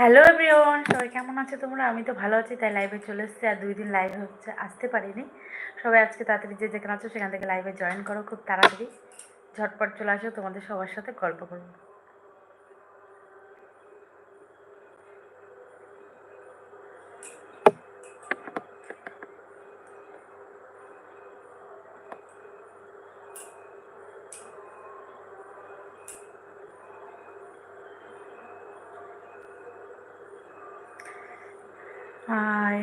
Hello everyone সবাই কেমন আছে তোমরা? আমি তো ভালো আছি, তাই লাইভে চলে এসেছি। আর দুই দিন লাইভে হচ্ছে, আসতে পারিনি। সবাই আজকে তাড়াতাড়ি যে যেখানে আছো, সেখান থেকে লাইভে জয়েন করো। খুব তাড়াতাড়ি। ঝটপট চলে আসো, তোমাদের সবার সাথে গল্প করব। হাই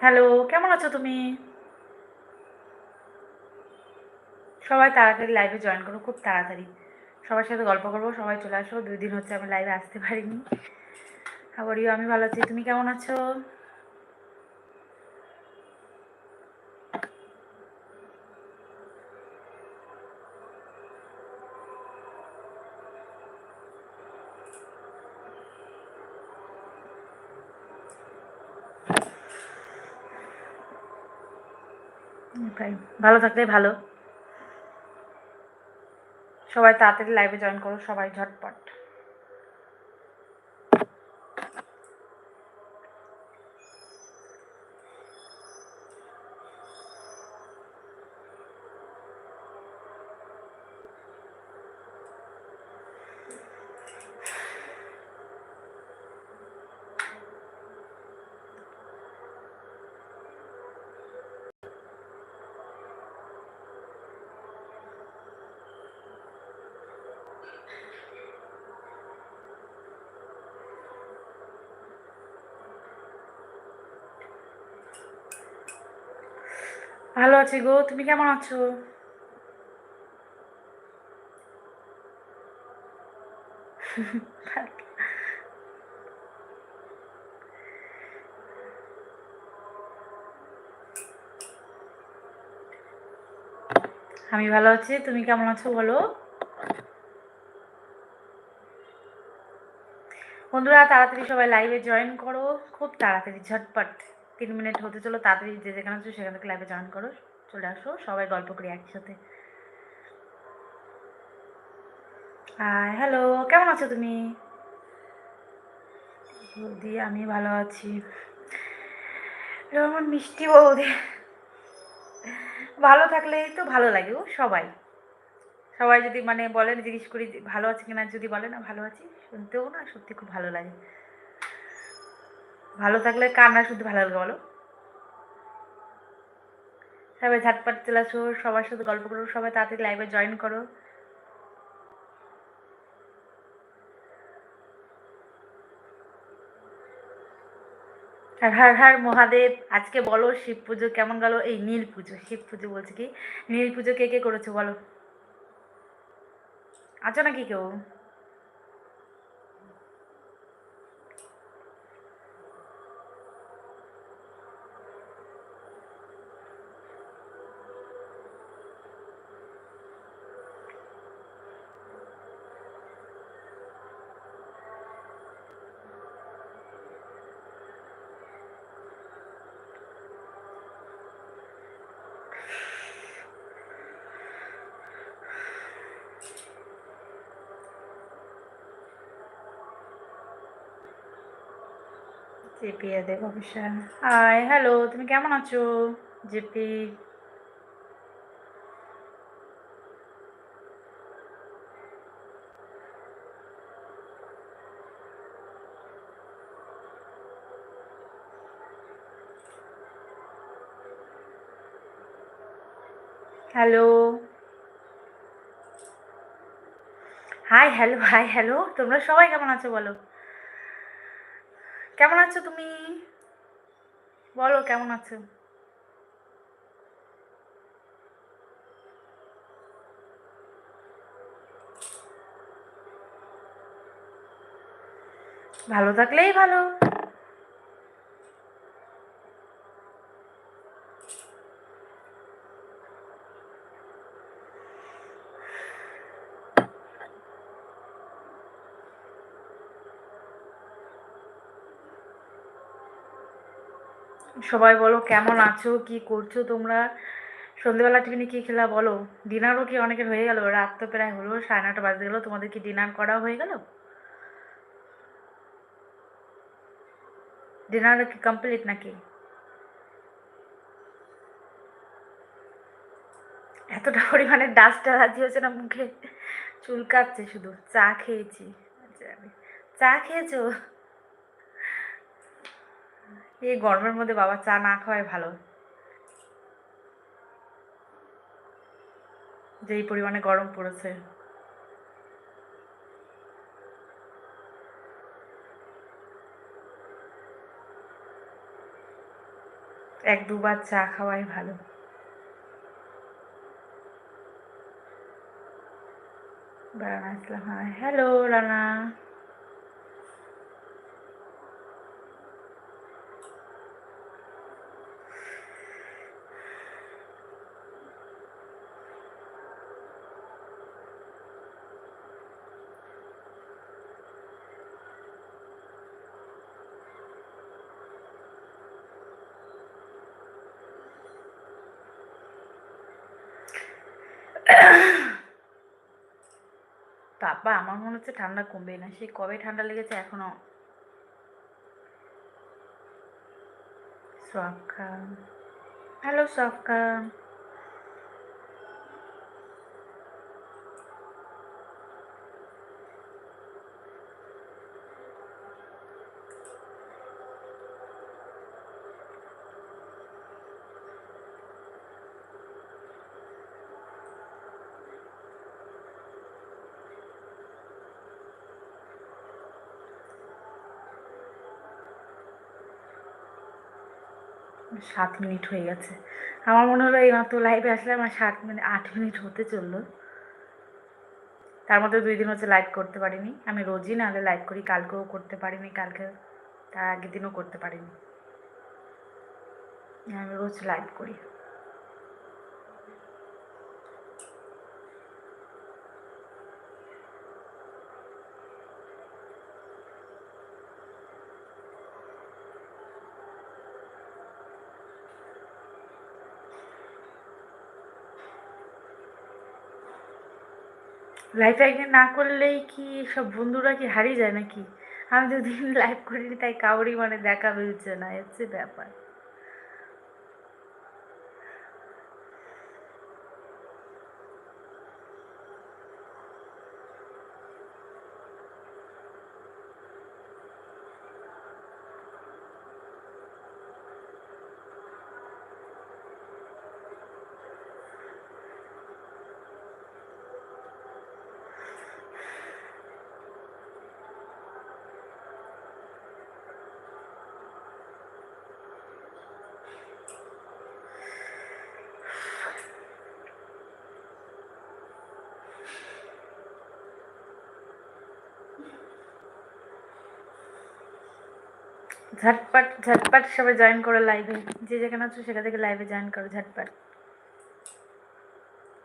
হ্যালো কেমন আছো তুমি? সবাই তাড়াতাড়ি লাইভে জয়েন করো, খুব তাড়াতাড়ি। সবার সাথে গল্প করব, সবাই চলে আসো। দুই দিন হচ্ছে আমি লাইভে আসতে পারিনি। খাবারিও আমি ভালো আছি। তুমি কেমন আছো? তাই। ভালো থাকলে ভালো। সবাই তাড়াতাড়ি লাইভে জয়েন করো সবাই ঝটপট। ভালো আছি গো, তুমি কেমন আছো? আমি ভালো আছি, তুমি কেমন আছো বলো? বন্ধুরা, তাড়াতাড়ি সবাই লাইভে জয়েন করো, খুব তাড়াতাড়ি, ঝটপট। তিন মিনিট হতে চলো, তাড়াতাড়ি যে যেখানে আছো সেখান লাইভে জয়েন করো। চলে আসো, সবাই গল্প করি একসাথে হ্যালো কেমন আছো তুমি? বৌদি, আমি ভালো আছি। আমার মিষ্টি বৌদি। ভালো থাকলেই তো ভালো লাগে ও, সবাই। সবাই যদি মানে বলেন, জিজ্ঞেস করি ভালো আছে কিনা, যদি বলে না ভালো আছি, শুনতেও না, সত্যি খুব ভালো লাগে। ভালো থাকলে কার না শুনতে ভালো লাগে বলো? সবাই ঝাটপাট চলে সবার সাথে গল্প করো, সবাই তাড়াতাড়ি লাইভে জয়েন করো। হর হর মহাদেব, আজকে বলো শিব পুজো কেমন গেল? এই নীল পুজো, শিব পুজো বলছে কি? নীল পুজো কে কে করেছ বলো? আছো নাকি কেউ? JP Dev officer hi hello তুমি কেমন আছো? JP. Hello hi hello hi hello তোমরা সবাই কেমন আছো বলো? কেমন আছো তুমি? বলো কেমন আছো? ভালো থাকলেই ভালো। সবাই বলো, কেমন আছো, কি করছ তোমরা? সন্ধ্যেবেলা টিফিনে কী খেলা বলো? ডিনারও কি অনেকের হয়ে গেল? রাত তো প্রায় হলো, সাড়ে নটা বাজতে গেলো। তোমাদের কি ডিনার করা হয়ে গেল? ডিনার কি কমপ্লিট নাকি? এতটা পরিমাণে ডাস্ট অ্যালার্জি হয়েছে না মুখে। চুলকাচ্ছে শুধু। চা খেয়েছি। চা খেয়েছো? এই গরমের মধ্যে বাবা চা না খাওয়াই ভালো। যেই পরিমাণে গরম পড়েছে। এক দুবার চা খাওয়াই ভালো। বেড়ানো আসলাম হ্যাঁ হ্যালো, রানা। বাবা আমার মনে হচ্ছে ঠান্ডা কমবে না। সে কবে ঠান্ডা লেগেছে এখনও? সফকা হ্যালো সফকা সাত মিনিট হয়ে গেছে। আমার মনে হলো এই মাত্র লাইভে আসলে আমার সাত মিনিট আট মিনিট হতে চলল। তার মধ্যে দুই দিন হচ্ছে লাইভ করতে পারিনি। আমি রোজই নাহলে লাইভ করি, কালকেও করতে পারিনি, কালকে তার আগের দিনও করতে পারিনি। আমি রোজ লাইভ করি। লাইভ একদিন না করলেই কি সব বন্ধুরা কি হারিয়ে যায় নাকি? আমি যদি লাইভ করিনি, তাই কাউরি মানে দেখা মিলছে না হচ্ছে ব্যাপার। ঝটপট ঝটপট সবাই জয়েন করো লাইভে যে যেখানে আছো সেখান থেকে লাইভে জয়েন করো, ঝটপট।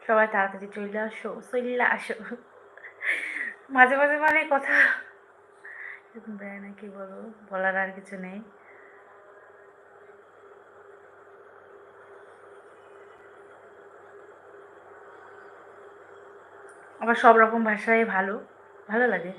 সবাই তাড়াতাড়ি চলে আসো চলে আসো। মাঝে মাঝে মানে কথা বেড়ে না, কি বলব? বলার আর কিছু নেই। আবার সব রকম ভাষাই ভালো। ভালো লাগে।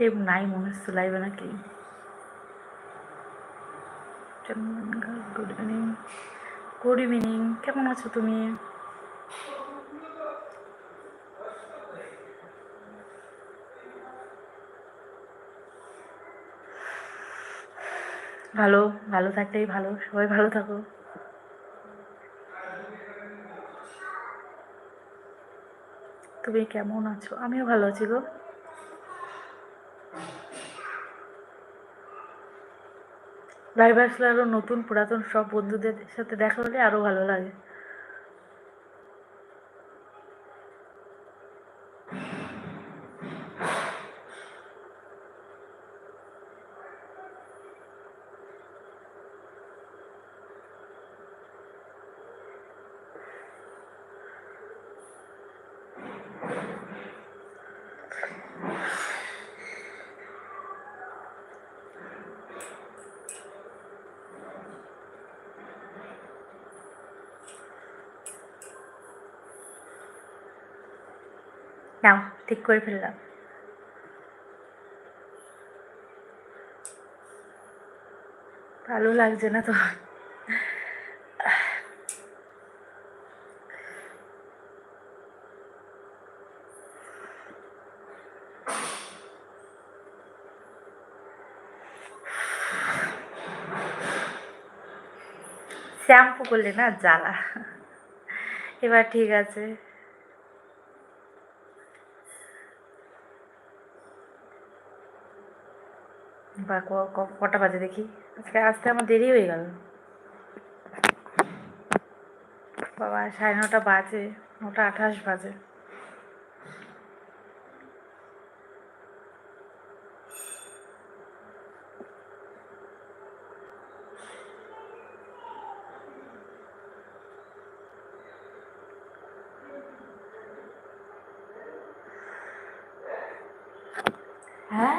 কেউ নাই, মনে হচ্ছে লাইভে নাকি। গুড ইভিনিং গুড ইভিনিং কেমন আছো তুমি? ভালো ভালো থাকলেই ভালো, সবাই ভালো থাকো। তুমি কেমন আছো? আমিও ভালো আছি গো। লাইভ আসলে আরও নতুন পুরাতন সব বন্ধুদের সাথে দেখা হলে আরও ভালো লাগে। নাও, ঠিক করে ফেললাম। ভালো লাগছে না তো। শ্যাম্পু করলে না জ্বালা। এবার ঠিক আছে। বা কটা বাজে দেখি। আজকে আসতে আমার দেরি হয়ে গেল। বাবা, সাড়ে নটা বাজে, নটা আঠাশ বাজে হ্যাঁ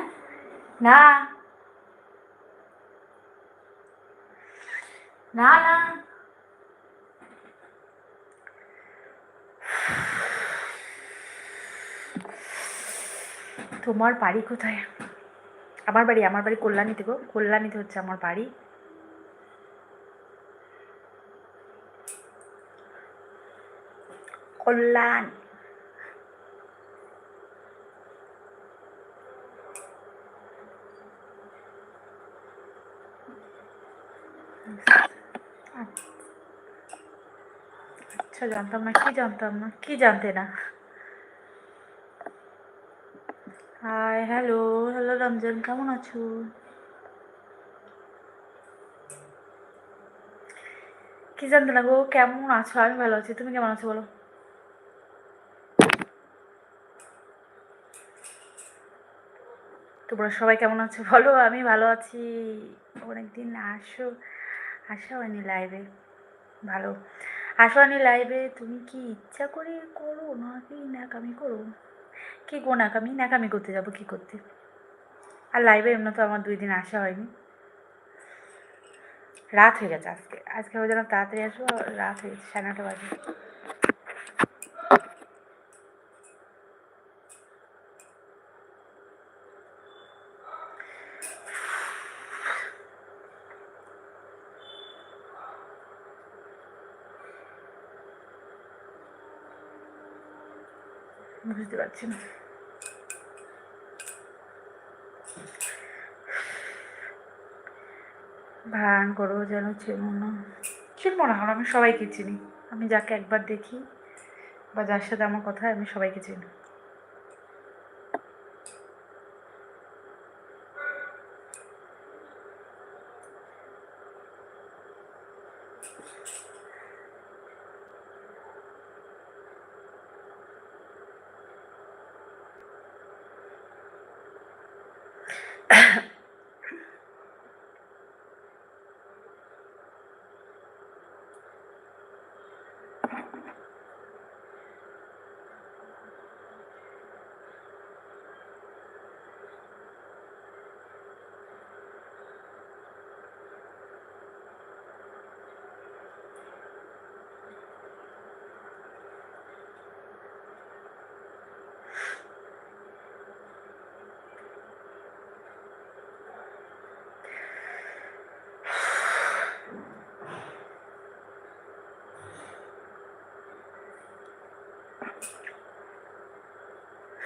না না না। তোমার বাড়ি কোথায়? আমার বাড়ি আমার বাড়ি কল্যাণীতে গো। কল্যাণীতে হচ্ছে আমার বাড়ি। কল্যাণ। আচ্ছা জানতাম না, কি জানতাম না, কি জানতে না? হাই হ্যালো হ্যালো রমজান, কেমন আছো? কি জানতে না গো, কেমন আছো? আমি ভালো আছি, তুমি কেমন আছো বলো? তোমরা সবাই কেমন আছো? বলো, আমি ভালো আছি। অনেকদিন আসো, আসা হয়নি লাইভে ভালো। আমি লাইভে তুমি কি ইচ্ছা করে করো? নাকি ন্যাকামি করো? কি গো নাকামি ন্যাকামি করতে যাব, কি করতে? আর লাইভে এমনি তো আমার দুই দিন আসা হয়নি। রাত হয়ে গেছে আজকে। আজকে যেন তাড়াতাড়ি আসব রাত হয়ে গেছে সাড়ে নটা বাজে। পারছি না। ভান করো যেন চিনবো না। কারণ আমি সবাইকে চিনি। আমি যাকে একবার দেখি বা যার সাথে আমার কথা আমি সবাইকে চিনি।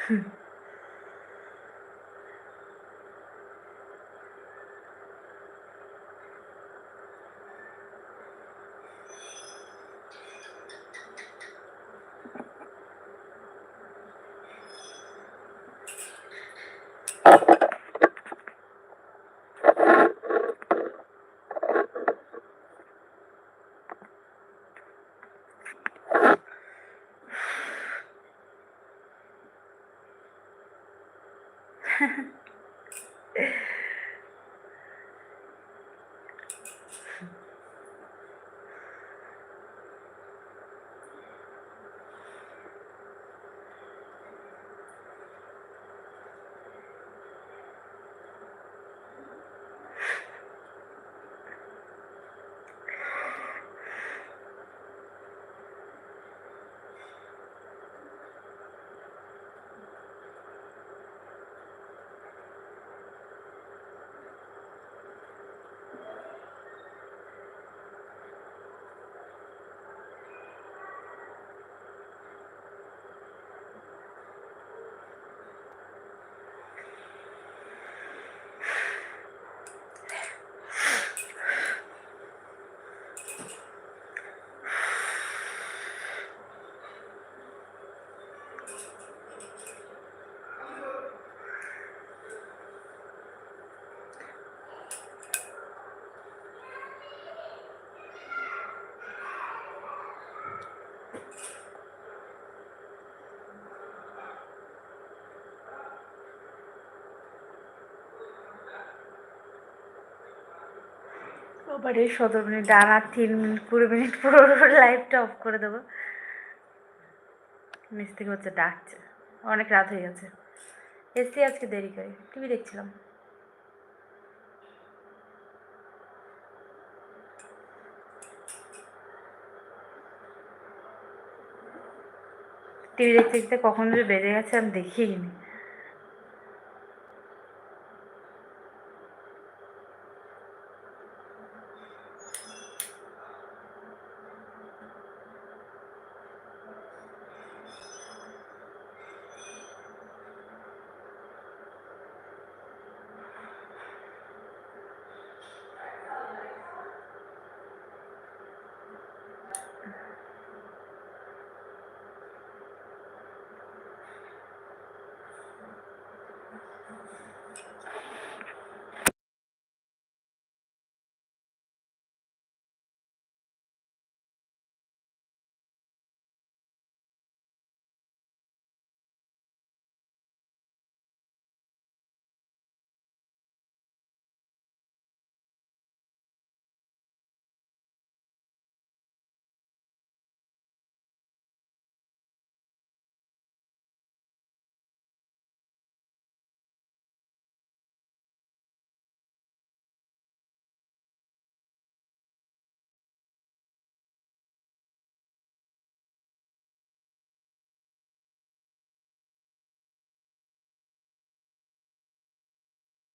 Hmm. আবার এই সতেরো মিনিট আর তিন মিনিট, কুড়ি মিনিট পুরো লাইভটা অফ করে দেবো। থেকে হচ্ছে ডাকছে। অনেক রাত হয়ে গেছে। এসছি আজকে দেরি করে। টিভি দেখছিলাম। টিভি দেখতে দেখতে কখন যে বেজে গেছে আমি দেখিনি